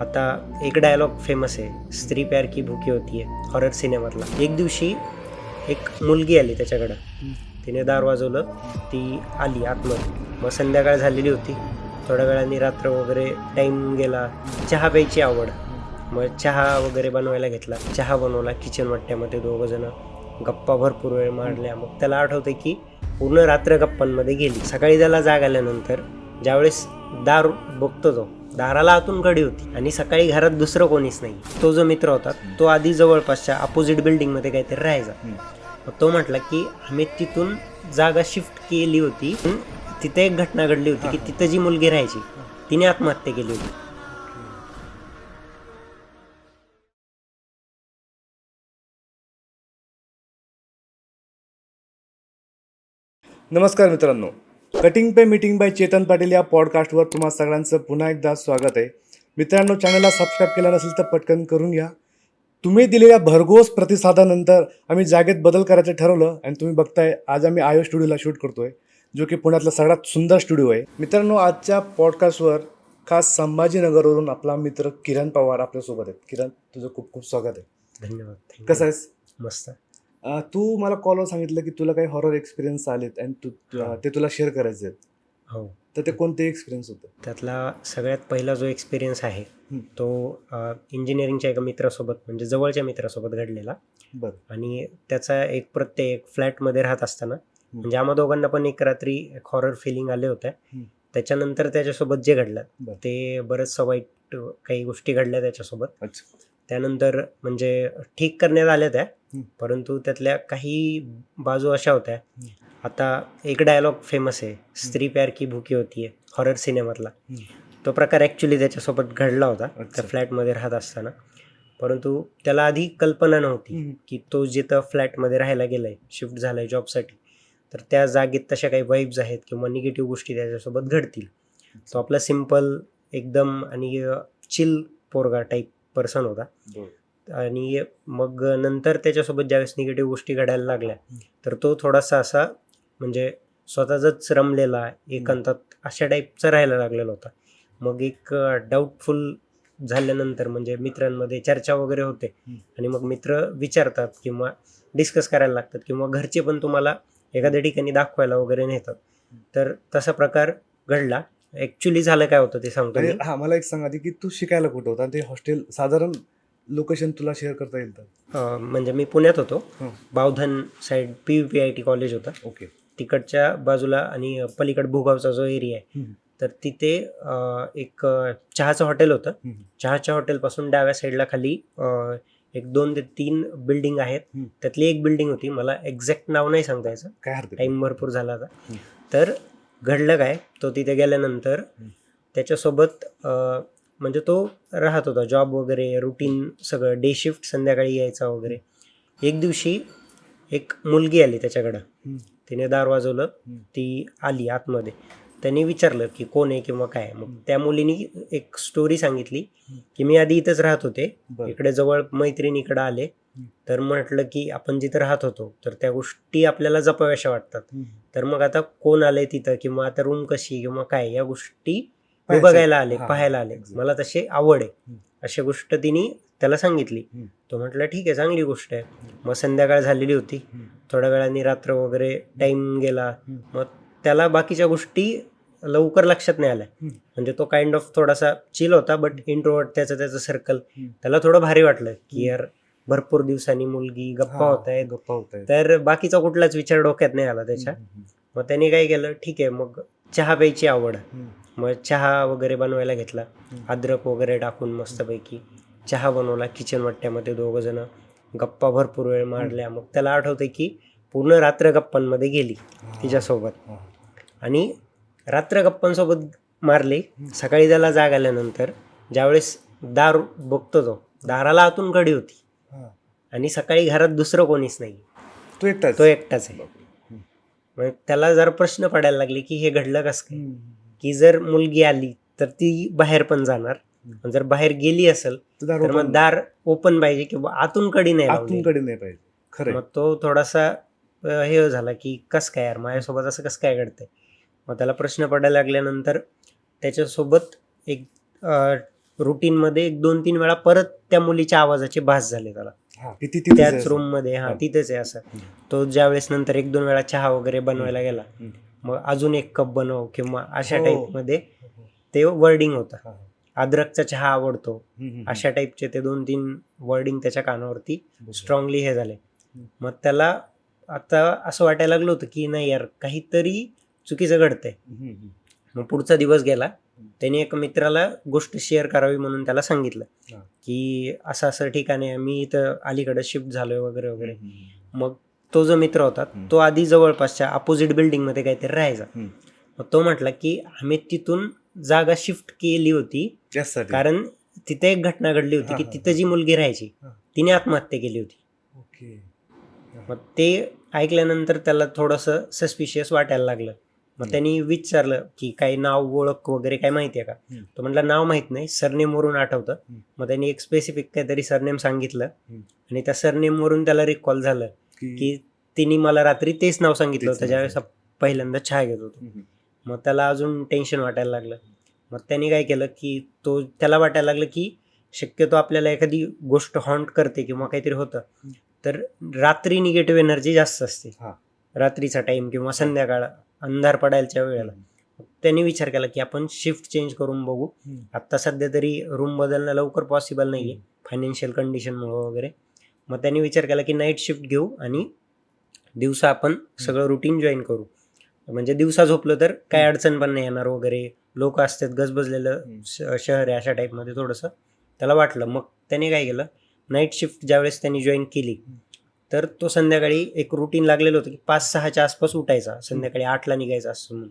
आता एक dialogue famous आहे. स्त्री प्यार की भुकी होती आहे हॉरर सिनेमातला एक दिवशी एक मुलगी आली त्याच्याकडं. तिने दार वाजवलं ती आली आतमध्ये. मग संध्याकाळ झालेली होती. थोड्या वेळाने रात्र वगैरे टाईम गेला. चहा प्यायची आवड. मग चहा वगैरे बनवायला घेतला. चहा बनवला किचन वाट्यामध्ये दोघं जण. गप्पा भरपूर वेळ मारल्या. मग त्याला आठवतं की पूर्ण रात्र गप्पांमध्ये गेली. सकाळी त्याला जाग आल्यानंतर ज्यावेळेस दार बघतो तो दाराला आतून कडी होती आणि सकाळी घरात दुसरं कोणीच नाही. तो जो मित्र होता तो आधी जवळपासच्या अपोजिट बिल्डिंगमध्ये काहीतरी राहायचा. मग तो म्हटला की आम्ही तिथून जागा शिफ्ट केली होती. तिथे एक घटना घडली होती की तिथं जी मुलगी राहायची तिने आत्महत्या केली होती. नमस्कार मित्रांनो. कटिंग पे मीटिंग बाय चेतन पाटील या पॉडकास्टवर तुम्हा सगळ्यांचं पुन्हा एकदा स्वागत आहे. मित्रांनो चॅनलला सबस्क्राईब केलं नसेल तर पटकन करून घ्या. तुम्ही दिलेल्या भरघोस प्रतिसादानंतर आम्ही जागेत बदल करायचं ठरवलं आणि तुम्ही बघताय आज आम्ही आयो स्टुडिओला शूट करतोय जो की पुण्यातला सगळ्यात सुंदर स्टुडिओ आहे. मित्रांनो आजच्या पॉडकास्टवर खास संभाजीनगरवरून आपला मित्र किरण पवार आपल्यासोबत आहेत. किरण तुझं खूप खूप स्वागत आहे. धन्यवाद. कसं आहेस? मस्त. तू मला कॉलवर सांगितलं की तुला काही हॉरर एक्सपिरियन्स आलेत आणि तू तू- तुला शेअर करायचे आहेत हो. तर ते कोणते एक्सपिरियन्स होते? त्यातला सगळ्यात पहिला जो एक्सपिरियन्स आहे. तो इंजिनिअरिंगच्या एका मित्रासोबत म्हणजे जवळच्या मित्रासोबत घडलेला. बरं. आणि त्याचा एक प्रत्येक फ्लॅटमध्ये राहत असताना म्हणजे आम्हा दोघांना पण एक रात्री एक हॉरर फिलिंग आले होते. त्याच्यानंतर त्याच्यासोबत जे घडलं. ते बरंचसं वाईट काही गोष्टी घडल्या त्याच्यासोबत. त्यानंतर म्हणजे ठीक करण्यात आल्या त्या. परंतु त्यातल्या काही बाजू अशा होत्या. आता एक डायलॉग फेमस आहे स्त्री प्यार की भुकी होती आहे हॉरर सिनेमातला. तो प्रकार ॲक्च्युली त्याच्यासोबत घडला होता. त्या फ्लॅटमध्ये राहत असताना परंतु त्याला आधी कल्पना नव्हती. की तो जिथं फ्लॅटमध्ये राहायला गेलाय शिफ्ट झालाय जॉबसाठी तर त्या जागेत तशा काही वाईब्स आहेत किंवा निगेटिव्ह गोष्टी त्याच्यासोबत घडतील तो आपला सिंपल एकदम आणि चिल पोरगा टाईप पर्सन होता. आणि मग नंतर त्याच्यासोबत ज्यावेळेस निगेटिव्ह गोष्टी घडायला लागल्या तर तो थोडासा असा म्हणजे स्वतःचाच रमलेला एकांतात अशा टाईपचा राहायला लागलेला होता. मग एक डाऊटफुल झाल्यानंतर म्हणजे मित्रांमध्ये चर्चा वगैरे होते. आणि मग मित्र विचारतात किंवा डिस्कस करायला लागतात किंवा घरचे पण तुम्हाला एखाद्या ठिकाणी दाखवायला वगैरे नेतात. तर तसा प्रकार घडला. ॲक्च्युली झालं काय होतं ते सांगतो मी. हा मला एक सांग आधी की तू शिकायला कुठं होता आणि ते हॉस्टेल साधारण लोकेशन तुला शेअर करता येईल तर अं, म्हणजे मी पुण्यात होतो. Bavdhan side P P I T college होता ओके तिकडच्या बाजूला आणि पलीकड भूगावचा जो एरिया आहे. तर तिथे अं, एक अं, चहाचं हॉटेल होतं. चहाच्या हॉटेलपासून डाव्या साईडला खाली अं, एक दोन ते तीन बिल्डिंग आहेत हम्म. त्यातली एक बिल्डिंग होती मला एक्झॅक्ट नाव नाही सांगता यायचं काय हरकत नाही. टाईम भरपूर झाला आता हम्म. तर घडलं काय तो तिथे गेल्यानंतर. त्याच्यासोबत म्हणजे तो राहत होता जॉब वगैरे रुटीन सगळं डे शिफ्ट संध्याकाळी यायचा वगैरे एक दिवशी एक मुलगी आली त्याच्याकडं. तिने दार वाजवलं. ती आली आतमध्ये त्यांनी विचारलं की कोण आहे किंवा काय मग. त्या मुलीने एक स्टोरी सांगितली. की मी आधी इथंच राहत होते इकडे जवळ मैत्रिणीकडे आले. तर म्हटलं की आपण जिथं राहत होतो तर त्या गोष्टी आपल्याला जपाव्याशा वाटतात. तर मग आता कोण आलंय तिथं किंवा आता रूम कशी किंवा काय या गोष्टी मी. बघायला आले पाहायला आले. मला तशी आवड आहे. अशी गोष्ट तिने त्याला सांगितली. तो म्हटलं ठीक आहे चांगली गोष्ट आहे मग संध्याकाळ झालेली होती. थोड्या वेळाने रात्र वगैरे टाईम गेला. मग त्याला बाकीच्या गोष्टी लवकर लक्षात नाही आल्या. म्हणजे तो काइंड ऑफ थोडासा चिल होता बट इंट्रोवर्ट त्याचं त्याचं सर्कल. त्याला थोडं भारी वाटलं की यार भरपूर दिवसांनी मुलगी गप्पा होत आहेत गप्पा होत तर बाकीचा कुठलाच विचार डोक्यात नाही आला त्याच्या. मग त्याने काय केलं ठीक आहे मग चहा प्यायची आवड. मग चहा वगैरे बनवायला घेतला. अद्रक वगैरे टाकून मस्तपैकी चहा बनवला किचन वाट्यामध्ये दोघं जण गप्पा भरपूर वेळ मारल्या मग त्याला आठवतंय की पूर्ण रात्र गप्पांमध्ये गेली. तिच्यासोबत. आणि रात्र गप्पांसोबत मारले सकाळी त्याला जाग आल्यानंतर ज्यावेळेस दार बघतो तो दाराला आतून कडी होती. आणि सकाळी घरात दुसरं कोणीच नाही. तू एकटाच? तो एकटाच आहे. मग त्याला जर प्रश्न पडायला लागले की हे घडलं कसं काय. की जर मुलगी आली तर ती बाहेर पण जाणार. जर बाहेर गेली असेल तर मग दार ओपन पाहिजे किंवा आतून कडी नाही आतून. कडे नाही पाहिजे. खरं मग तो थोडासा हे झाला की कस काय यार माझ्यासोबत असं कसं काय घडतंय? मग त्याला प्रश्न पडायला लागल्यानंतर त्याच्यासोबत एक रुटीनमध्ये एक दोन तीन वेळा परत त्या मुलीच्या आवाजाचे भास झाले त्याला. त्याच. रूममध्ये हा हा. तिथेच आहे असं. तो ज्यावेळेस नंतर एक दोन वेळा चहा वगैरे बनवायला गेला. मग अजून एक कप बनव किंवा अशा हो. टाईपमध्ये ते वर्डिंग होतं हा, हा. अद्रकचा चहा आवडतो अशा टाईपचे ते दोन तीन वर्डिंग त्याच्या कानावरती. स्ट्रॉंगली हे झाले मग त्याला आता असं वाटायला लागलं होतं की नाही यार काहीतरी चुकीचं घडतंय. मग पुढचा दिवस गेला त्याने एक मित्राला गोष्ट शेअर करावी म्हणून त्याला सांगितलं. की असं असं ठिकाण आहे मी इथं अलीकडे शिफ्ट झालोय वगैरे वगैरे मग तो जो मित्र होता. तो आधी जवळपासच्या अपोजिट बिल्डिंगमध्ये काहीतरी राहायचा. मग तो म्हटला की आम्ही तिथून जागा शिफ्ट केली होती कारण तिथे एक घटना घडली होती की तिथं जी मुलगी राहायची. तिने आत्महत्या केली होती मग ते ऐकल्यानंतर त्याला थोडंसं सस्पिशियस वाटायला लागलं मग. त्यांनी विचारलं की काही नाव ओळख वगैरे काय माहिती आहे का. तो म्हटलं नाव माहीत नाही सरनेम वरून आठवतं. मग त्यांनी एक स्पेसिफिक काहीतरी सरनेम सांगितलं. आणि त्या सरनेम वरून त्याला रिकॉल झालं की तिने मला रात्री तेच नाव सांगितलं होतं ज्यावेळेस पहिल्यांदा चहा घेत होतो मग त्याला अजून टेन्शन वाटायला लागलं मग त्यांनी काय केलं की तो त्याला वाटायला लागलं की शक्यतो आपल्याला एखादी गोष्ट हॉन्ट करते किंवा काहीतरी होतं. तर रात्री निगेटिव्ह एनर्जी जास्त असते हा. रात्रीचा टाइम किंवा संध्याकाळ अंधार पडायच्या वेळेला. त्यांनी विचार केला की आपण शिफ्ट चेंज करून बघू. आत्ता सध्या तरी रूम बदलणं लवकर पॉसिबल नाही आहे फायनान्शियल कंडिशनमुळं वगैरे. मग त्यांनी विचार केला की नाईट शिफ्ट घेऊ आणि दिवसा आपण सगळं रुटीन जॉईन करू. म्हणजे दिवसा झोपलं तर काय अडचण पण नाही येणार वगैरे. लोक असतात गजबजलेलं शहर आहे अशा टाईपमध्ये थोडंसं. त्याला वाटलं. मग त्याने काय केलं? नाईट शिफ्ट ज्यावेळेस त्यांनी जॉईन केली तर तो संध्याकाळी एक रुटीन लागलेलं होतं की पाच सहाच्या आसपास उठायचा संध्याकाळी आठला निघायचा असं म्हणून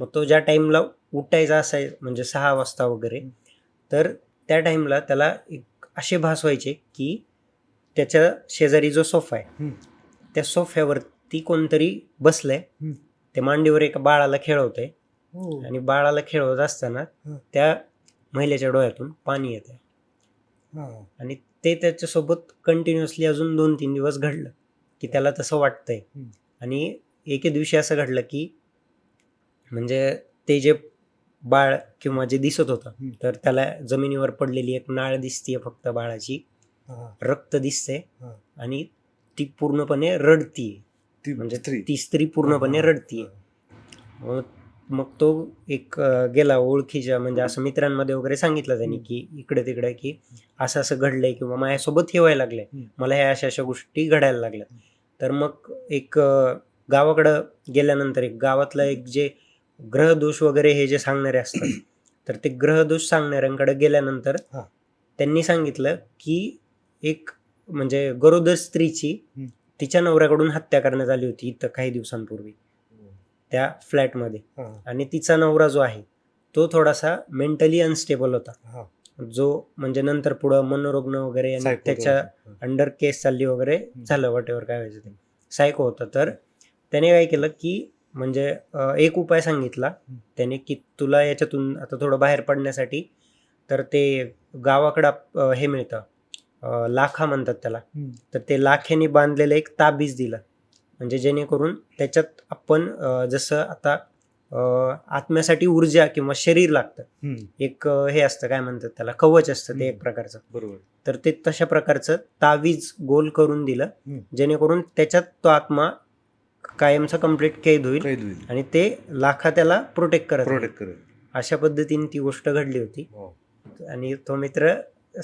मग तो ज्या टाईमला उठायचा असाय म्हणजे सहा वाजता वगैरे तर त्या टाईमला त्याला एक असे भास व्हायचे की त्याच्या शेजारी जो सोफा आहे. त्या सोफ्यावरती कोणतरी बसलंय. ते मांडीवर एका बाळाला खेळवतंय हो. आणि बाळाला खेळवत असताना. त्या महिलेच्या डोळ्यातून पाणी येते हा. आणि ते त्याच्यासोबत कंटिन्युअसली अजून दोन तीन दिवस घडलं की त्याला तसं वाटतंय. आणि एके दिवशी असं घडलं की म्हणजे ते जे बाळ किंवा जे दिसत होतं. तर त्याला जमिनीवर पडलेली एक नाळ दिसतीये फक्त बाळाची. रक्त दिसते. आणि ती पूर्णपणे रडतीये ती म्हणजे ती स्त्री पूर्णपणे रडतीये मग तो एक गेला ओळखीच्या म्हणजे असं मित्रांमध्ये वगैरे सांगितलं त्यांनी की इकडे तिकडे की असं असं घडलंय किंवा माझ्यासोबत हे व्हायला लागलंय हम्म. मला ह्या अशा अशा गोष्टी घडायला लागल्या तर मग एक गावाकडं गेल्यानंतर एक गावातलं एक जे ग्रहदोष वगैरे हे जे सांगणारे असतात तर ते ग्रहदोष सांगणाऱ्यांकडे गेल्यानंतर. त्यांनी सांगितलं की एक म्हणजे गरोदर स्त्रीची. तिच्या नवऱ्याकडून हत्या करण्यात आली होती इथं काही दिवसांपूर्वी त्या फ्लॅटमध्ये. आणि तिचा नवरा जो आहे तो थोडासा मेंटली अनस्टेबल होता. जो म्हणजे नंतर पुढं मनोरुग्ण वगैरे त्याच्या. अंडर केस चालली वगैरे झालं वटेवर काय व्हायचं ते. सायको होतं. तर त्याने काय केलं की म्हणजे एक उपाय सांगितला. त्याने की तुला याच्यातून आता थोडं बाहेर पडण्यासाठी तर ते गावाकडं हे मिळतं. लाखा म्हणतात त्याला. तर ते लाखेने बांधलेलं एक ताबीज दिलं. म्हणजे जेणेकरून त्याच्यात आपण जसं आता आत्म्यासाठी ऊर्जा किंवा शरीर लागतं. एक हे असतं काय म्हणतात त्याला कवच असतं ते एक. प्रकारचं बरोबर तर ते तशा प्रकारचं तावीज गोल करून दिलं. जेणेकरून त्याच्यात तो आत्मा कायमचा कंप्लीट कैद होईल आणि ते लाखा त्याला प्रोटेक्ट करत. प्रोटेक्ट करेल अशा पद्धतीने ती गोष्ट घडली होती हो. आणि तो मित्र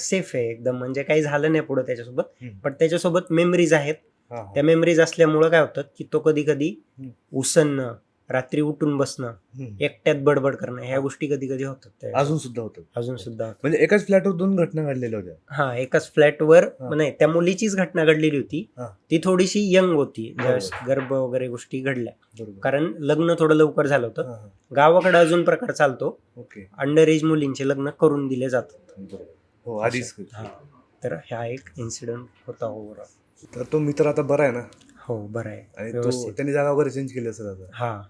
सेफ आहे एकदम म्हणजे काही झालं नाही पुढे त्याच्यासोबत. पण त्याच्यासोबत मेमरीज आहेत. त्या मेमरीज असल्यामुळं काय होतं की तो कधी कधी. उसणं रात्री उठून बसणं. एकट्यात बडबड करणं ह्या गोष्टी कधी कधी होतात अजून सुद्धा होतं अजून सुद्धा होतात. म्हणजे एकाच फ्लॅटवर दोन घटना घडलेल्या होत्या हा एकाच फ्लॅटवर. नाही त्या मुलीचीच घटना घडलेली होती. ती थोडीशी यंग होती. गर्भ वगैरे गोष्टी घडल्या कारण लग्न थोडं लवकर झालं होतं. गावाकडे अजून प्रकार चालतो अंडर एज मुलींचे लग्न करून दिले जातात हो आधीच. तर हा एक इन्सिडेंट होता ओव्हरऑल तर तो मित्र आता बरा आहे ना? हो बरं आहे. आणि तो व्यवस्थित. त्यांनी जागा वगैरे चेंज केली असेल आता? हा.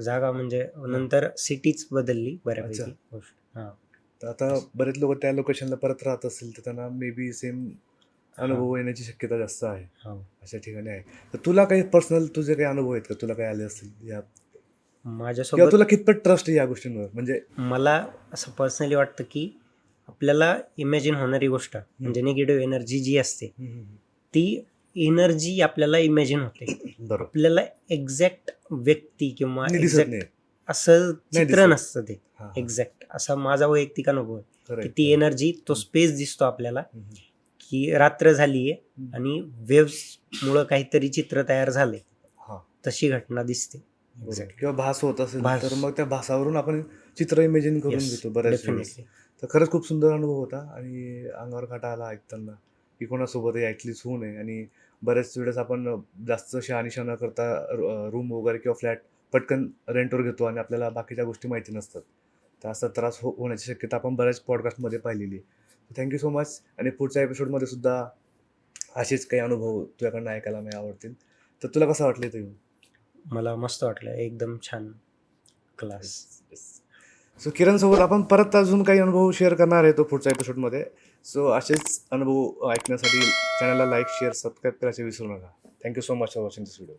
जागा म्हणजे नंतर सिटीच बदलली बऱ्यापैकी. अच्छा. गोष्ट हा. तर आता बरेच लोक त्या लोकेशनला परत राहत असतील तर त्यांना मे बी सेम अनुभव येण्याची शक्यता जास्त आहे. हो. अशा ठिकाणी आहे. तर तुला काही पर्सनल तुझे काही अनुभव आहेत का? तुला काही आले असतील या? किंवा माझ्यासोबत तुला कितपत ट्रस्ट आहे या गोष्टींवर? म्हणजे मला असं पर्सनली वाटतं की आपल्याला इमॅजिन होणारी गोष्ट म्हणजे निगेटिव्ह एनर्जी जी असते ती एनर्जी आपल्याला इमॅजिन होते आपल्याला एक्झॅक्ट व्यक्ती किंवा असं चित्र. नसतं ते. एक्झॅक्ट असा माझा वैयक्तिक अनुभव आहे की. ती एनर्जी तो स्पेस दिसतो आपल्याला. की रात्र झालीये. आणि वेव्स मुळे काहीतरी चित्र तयार झाले हा. तशी घटना दिसते. किंवा भास होत असेल. तर मग त्या भासावरून आपण चित्र इमेजिन करून घेतो बऱ्याच. तर खरंच खूप सुंदर अनुभव होता आणि अंगावर काटा आला ऐकताना की कोणासोबतही ॲटलिस्ट होऊ नये. आणि बऱ्याच वेळेस आपण जास्त शहानिशा न करता रूम वगैरे किंवा फ्लॅट पटकन रेंटवर घेतो आणि आपल्याला बाकीच्या गोष्टी माहिती नसतात. तर असा त्रास हो होण्याची शक्यता आपण बऱ्याच पॉडकास्टमध्ये पाहिलेली आहे. थँक्यू सो मच आणि पुढच्या एपिसोडमध्ये सुद्धा असेच काही अनुभव तुझ्याकडनं ऐकायला मला आवडतील. तर तुला कसं वाटलं ते मला मस्त वाटलं. एकदम छान क्लास सो किरण सोबत आपण परत अजून काही अनुभव शेअर करणार आहे तो पुढच्या एपिसोडमध्ये सो असेच अनुभव ऐकण्यासाठी चॅनलला लाईक शेअर सबस्क्राईब करायचे विसरू नका. Thank you so much for watching this video